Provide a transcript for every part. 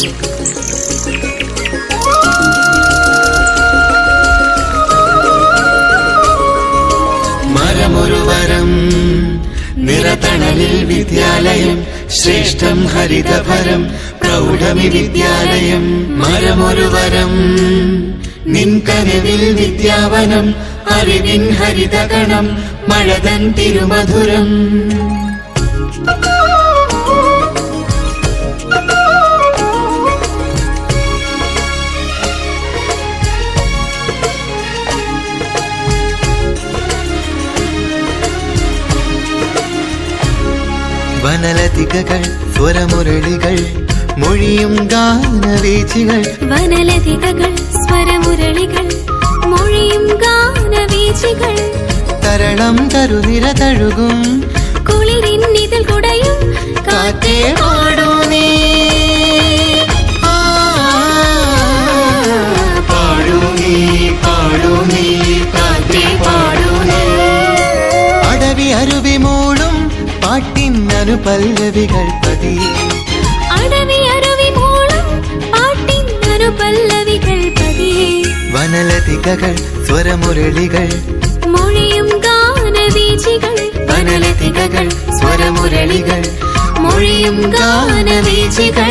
മരമൊരു വരം നിറതണലിൽ വിദ്യാലയം ശ്രേഷ്ഠം ഹരിതഭരം പ്രൗഢമി വിദ്യാലയം. മരമൊരുവരം നിൻ കനവിൽ വിദ്യാവനം അറിവിൻ ഹരിതഗണം മഴതൻ തിരുമധുരം. വനലതികകൾ സ്വരമുരളികൾ മൊഴിയും ഗാനവീചികൾ. വനലതികകൾ സ്വരമുരളികൾ മൊഴിയും ഗാനവീചികൾ. തരളം തരുനിര തഴുകും. കുളിരിൻ ഇതിൽ കുടയും കാറ്റേ പാടൂ നീ. അനുപല്ലവികൾ പതി. അടവി അരുവി മൂളം പാട്ടിൻ അനുപല്ലവികൾ പതി. വനലതികകൾ സ്വരമുരളികൾ. മൊഴിയും ഗാനവീചികൾ വനലതികകൾ സ്വരമുരളികൾ. മൊഴിയും ഗാനവീചികൾ.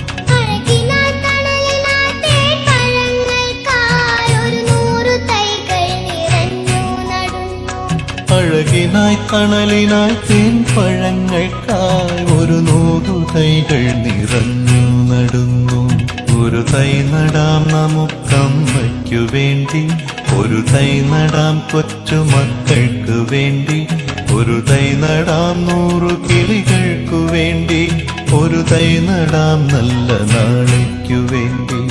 തണലിനായി തേൻ കായ് ഒരു നൂറു തൈകൾ നിറഞ്ഞു നടന്നു. ഒരു തൈ നടാം നമുക്കമ്മയ്ക്കു വേണ്ടി. ഒരു തൈ നടാം കൊച്ചു മക്കൾക്ക് വേണ്ടി. ഒരു തൈ നടാം നൂറു കിളികൾക്കു വേണ്ടി. ഒരു തൈ നടാം നല്ല നാളേക്കു വേണ്ടി.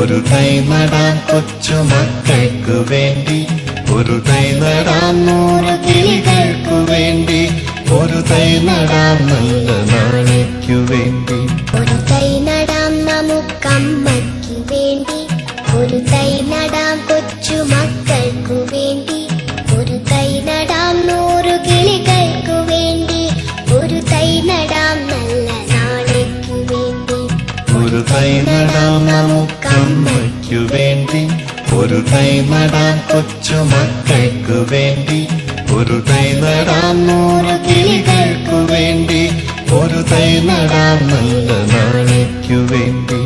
ഒരു കൈ നടാൻ കൊച്ചു മക്കൾക്ക് വേണ്ടി ഒരു കൈ നടാൻ നൂറ് കിളികൾക്ക് വേണ്ടി ഒരു കൈ നടാൻ നല്ല നാളേക്കു വേണ്ടി. ഒരു കൈ നടാം നമുക്കമ്മയ്ക്ക് വേണ്ടി ഒരു കൈ നടാം കൊച്ചു മക്കൾക്കു വേണ്ടി ഒരു കൈ നടാം നൂറു കിളികൾക്ക് വേണ്ടി ഒരു കൈ നടാം നല്ല നാളേക്കു വേണ്ടി. ഒരു തൈ നടാം നമുക്കമ്മയ്ക്കു വേണ്ടി ഒരു തൈ നടാൻ കൊച്ചു മക്കൾക്കു വേണ്ടി ഒരു തൈ നടാൻ നൂറ് കിളികൾക്കു വേണ്ടി ഒരു തൈ നടാൻ നല്ല നാളേക്കു വേണ്ടി.